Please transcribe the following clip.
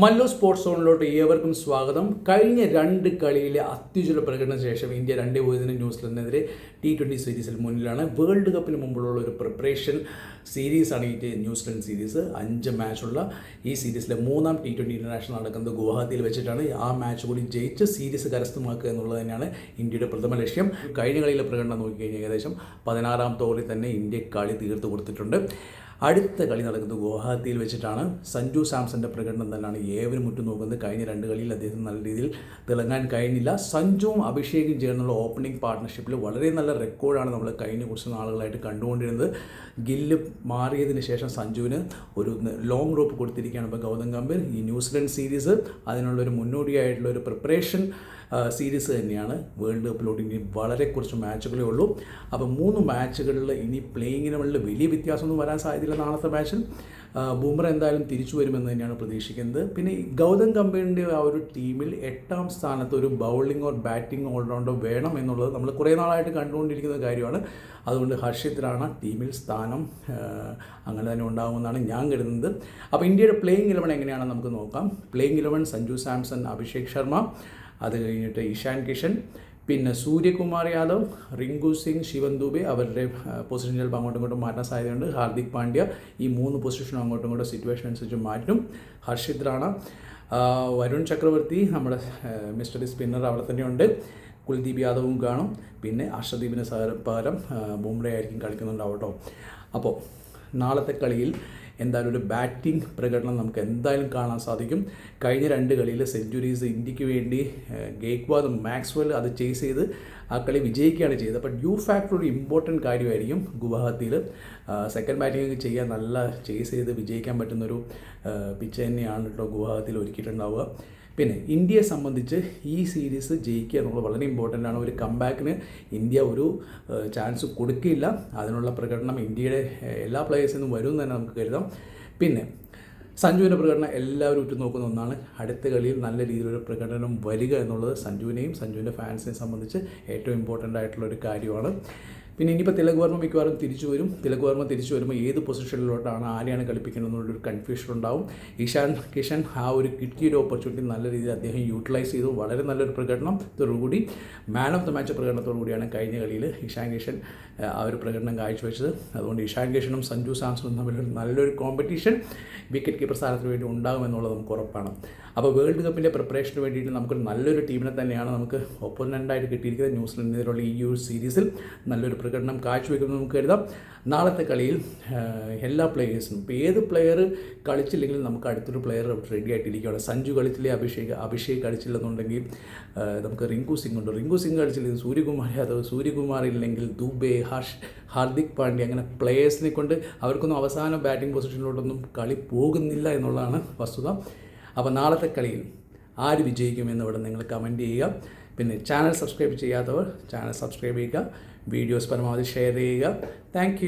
Mallu sports സോണിലോട്ട് ഏവർക്കും സ്വാഗതം. കഴിഞ്ഞ രണ്ട് കളിയിലെ അത്യുജ്വല പ്രകടന ശേഷം ഇന്ത്യ രണ്ടേ പൂജ്യത്തിന് ന്യൂസിലൻഡിനെതിരെ ടി ട്വന്റി സീരീസിൽ മുന്നിലാണ്. വേൾഡ് കപ്പിന് മുമ്പുള്ള ഒരു പ്രിപ്പറേഷൻ സീരീസാണ് ഈ ന്യൂസിലൻഡ് സീരീസ്. അഞ്ച് മാച്ചുള്ള ഈ സീരീസിലെ മൂന്നാം ടി ട്വന്റി ഇന്റർനാഷണൽ നടക്കുന്നത് ഗുവാഹത്തിയിൽ വെച്ചിട്ടാണ്. ആ മാച്ച് കൂടി ജയിച്ച് സീരീസ് കരസ്ഥമാക്കുക എന്നുള്ളത് തന്നെയാണ് ഇന്ത്യയുടെ പ്രഥമ ലക്ഷ്യം. കഴിഞ്ഞ കളിയിലെ പ്രകടനം നോക്കിക്കഴിഞ്ഞാൽ ഏകദേശം പതിനാറാം ഓവറിൽ തന്നെ ഇന്ത്യ കളി തീർത്തു കൊടുത്തിട്ടുണ്ട്. അടുത്ത കളി നടക്കുന്നത് ഗുവാഹത്തിയിൽ വെച്ചിട്ടാണ്. സഞ്ജു സാംസന്റെ പ്രകടനം തന്നെയാണ് ഏവരും മുറ്റു നോക്കുന്നത് കഴിഞ്ഞ രണ്ട് കളിയിൽ അദ്ദേഹത്തിന് നല്ല രീതിയിൽ തിളങ്ങാൻ കഴിഞ്ഞില്ല. സഞ്ജുവും അഭിഷേകും ചേർന്നുള്ള ഓപ്പണിംഗ് പാർട്ട്ണർഷിപ്പിൽ വളരെ നല്ല റെക്കോർഡാണ് നമ്മൾ കഴിഞ്ഞ കുറച്ച് നാളുകളായിട്ട് കണ്ടുകൊണ്ടിരുന്നത്. ഗില്ല് മാറിയതിന് ശേഷം സഞ്ജുവിന് ഒരു ലോങ് റോപ്പ് കൊടുത്തിരിക്കുകയാണ് ഇപ്പോൾ ഗൗതം ഗംഭീർ. ഈ ന്യൂസിലൻഡ് സീരീസ് അതിനുള്ള ഒരു മുന്നോടിയായിട്ടുള്ള ഒരു പ്രിപ്പറേഷൻ സീരീസ് തന്നെയാണ്. വേൾഡ് കപ്പിലോട്ട് ഇനി വളരെ കുറച്ച് മാച്ചുകളേ ഉള്ളൂ. അപ്പോൾ മൂന്ന് മാച്ചുകളിൽ ഇനി പ്ലേയിങ്ങിനുള്ള വലിയ വ്യത്യാസമൊന്നും വരാൻ സാധ്യതയില്ല. നാളത്തെ മാച്ചിൽ ബൂമറ എന്തായാലും തിരിച്ചു വരുമെന്ന് തന്നെയാണ് പ്രതീക്ഷിക്കുന്നത്. പിന്നെ ഗൗതം ഗംഭീറിന്റെ ആ ഒരു ടീമിൽ എട്ടാം സ്ഥാനത്ത് ഒരു ബൗളിംഗ് ഓർ ബാറ്റിംഗ് ഓൾറൗണ്ടർ വേണം എന്നുള്ളത് നമ്മൾ കുറേ നാളായിട്ട് കണ്ടുകൊണ്ടിരിക്കുന്ന കാര്യമാണ്. അതുകൊണ്ട് ഹർഷിത് റാണ ടീമിൽ സ്ഥാനം അങ്ങനെ തന്നെ ഉണ്ടാകുമെന്നാണ് ഞാൻ കരുതുന്നത്. അപ്പോൾ ഇന്ത്യയുടെ പ്ലേയിങ് ഇലവൻ എങ്ങനെയാണെന്ന് നമുക്ക് നോക്കാം. പ്ലേയിങ് ഇലവൻ സഞ്ജു സാംസൺ അഭിഷേക് ശർമ്മ അത് കഴിഞ്ഞിട്ട് ഇഷാൻ കിഷൻ പിന്നെ സൂര്യകുമാർ യാദവ് റിങ്കു സിംഗ് ശിവൻ ദുബെ അവരുടെ പൊസിഷൻ ചിലപ്പോൾ അങ്ങോട്ടും ഇങ്ങോട്ടും മാറ്റാൻ സാധ്യതയുണ്ട്. ഹാർദിക് പാണ്ഡ്യ ഈ മൂന്ന് പൊസിഷനും അങ്ങോട്ടും ഇങ്ങോട്ടും സിറ്റുവേഷൻ അനുസരിച്ച് മാറ്റും. ഹർഷിത് റാണ വരുൺ ചക്രവർത്തി നമ്മുടെ മിസ്റ്ററി സ്പിന്നർ അവിടെ തന്നെയുണ്ട്. കുൽദീപ് യാദവും കാണും. പിന്നെ അർഷദീപിന് പകരം ബുംറ ആയിരിക്കും കളിക്കുന്നുണ്ടാവും അപ്പോൾ നാളത്തെ കളിയിൽ എന്തായാലും ഒരു ബാറ്റിംഗ് പ്രകടനം നമുക്ക് എന്തായാലും കാണാൻ സാധിക്കും. കഴിഞ്ഞ രണ്ട് കളിയിൽ സെഞ്ചുറീസ് ഇന്ത്യയ്ക്ക് വേണ്ടി ഗേക്വാദും മാക്സ്വെൽ അത് ചേസ് ചെയ്ത് ആ കളി വിജയിക്കുകയാണ് ചെയ്തത്. അപ്പോൾ ഡ്യൂ ഫാക്ടർ ഒരു ഇമ്പോർട്ടന്റ് കാര്യമായിരിക്കും ഗുവാഹത്തിയിൽ. സെക്കൻഡ് ബാറ്റിംഗ് ചെയ്യാൻ നല്ല ചേസ് ചെയ്ത് വിജയിക്കാൻ പറ്റുന്നൊരു പിച്ച് തന്നെയാണ് കേട്ടോ ഗുവാഹത്തിയിൽ ഒരുക്കിയിട്ടുണ്ടാവുക. പിന്നെ ഇന്ത്യയെ സംബന്ധിച്ച് ഈ സീരീസ് ജയിക്കുക എന്നുള്ളത് വളരെ ഇമ്പോർട്ടന്റ് ആണ്. ഒരു കംബാക്കിന് ഇന്ത്യ ഒരു ചാൻസ് കൊടുക്കില്ല. അതിനുള്ള പ്രകടനം ഇന്ത്യയുടെ എല്ലാ പ്ലേയേഴ്സിൽ നിന്നും വരും തന്നെ നമുക്ക് കരുതാം. പിന്നെ സഞ്ജുവിന്റെ പ്രകടനം എല്ലാവരും ഉറ്റുനോക്കുന്ന ഒന്നാണ്. അടുത്ത കളിയിൽ നല്ല രീതിയിലൊരു പ്രകടനം വരിക എന്നുള്ളത് സഞ്ജുവിനെയും സഞ്ജുവിന്റെ ഫാൻസിനെയും സംബന്ധിച്ച് ഏറ്റവും ഇമ്പോർട്ടന്റ് ആയിട്ടുള്ള ഒരു കാര്യമാണ്. പിന്നെ ഇനിയിപ്പോൾ തിലക് വർമ്മ മിക്കവാറും തിരിച്ചു വരും. തിലക് വർമ്മ തിരിച്ചു വരുമ്പോൾ ഏത് പൊസിഷനിലോട്ടാണ് ആരെയാണ് കളിപ്പിക്കുന്നത് എന്നുള്ളൊരു കൺഫ്യൂഷൻ ഉണ്ടാവും. ഇഷാൻ കിഷൻ ആ ഒരു കിട്ടിയൊരു ഓപ്പർച്യൂണിറ്റി നല്ല രീതിയിൽ അദ്ദേഹം യൂട്ടിലൈസ് ചെയ്തു. വളരെ നല്ലൊരു പ്രകടനത്തോടുകൂടി മാൻ ഓഫ് ദ മാച്ച് പ്രകടനത്തോടു കൂടിയാണ് കഴിഞ്ഞ കളിയിൽ ഇഷാൻ കിഷൻ ആ ഒരു പ്രകടനം കാഴ്ചവെച്ചത്. അതുകൊണ്ട് ഇഷാൻ കിഷനും സഞ്ജു സാംസണും തമ്മിലൊരു നല്ലൊരു കോമ്പറ്റീഷൻ വിക്കറ്റ് കീപ്പർ സ്ഥാനത്തിന് വേണ്ടി ഉണ്ടാകുമെന്നുള്ളത് നമുക്ക് ഉറപ്പാണ്. അപ്പോൾ വേൾഡ് കപ്പിന്റെ പ്രിപ്പറേഷന് വേണ്ടിയിട്ട് നമുക്കൊരു നല്ലൊരു ടീമിനെ തന്നെയാണ് നമുക്ക് ഒപ്പോണന്റായിട്ട് കിട്ടിയിരിക്കുന്നത് ന്യൂസിലൻഡിനെതിരെയുള്ള ഈ ഒരു സീരീസിൽ നല്ലൊരു പ്രകടനം കാഴ്ചവെക്കുമെന്ന് നമുക്ക് കരുതാം. നാളത്തെ കളിയിൽ എല്ലാ പ്ലെയേഴ്സും ഇപ്പോൾ ഏത് പ്ലെയർ കളിച്ചില്ലെങ്കിലും നമുക്ക് അടുത്തൊരു പ്ലെയർ റെഡി ആയിട്ടിരിക്കുകയാണ് സഞ്ജു കളിച്ചില്ലേ അഭിഷേക് അഭിഷേക് കളിച്ചില്ലെന്നുണ്ടെങ്കിൽ നമുക്ക് റിങ്കു സിംഗ് ഉണ്ട്. റിങ്കു സിംഗ് കളിച്ചില്ലെങ്കിൽ സൂര്യകുമാർ യാദവ് സൂര്യകുമാർ ഇല്ലെങ്കിൽ ദുബെ ഹർഷ് ഹാർദിക് പാണ്ഡ്യ അങ്ങനെ പ്ലെയേഴ്സിനെ കൊണ്ട് അവർക്കൊന്നും അവസാന ബാറ്റിംഗ് പൊസിഷനിലോട്ടൊന്നും കളി പോകുന്നില്ല എന്നുള്ളതാണ് വസ്തുത. അപ്പോൾ നാളത്തെ കളിയിൽ ആര് വിജയിക്കുമെന്ന് ഇവിടെ നിങ്ങൾ കമന്റ് ചെയ്യുക. പിന്നെ ചാനൽ സബ്സ്ക്രൈബ് ചെയ്യാത്തവർ ചാനൽ സബ്സ്ക്രൈബ് ചെയ്യുക. വീഡിയോസ് പരമാവധി ഷെയർ ചെയ്യുക. താങ്ക്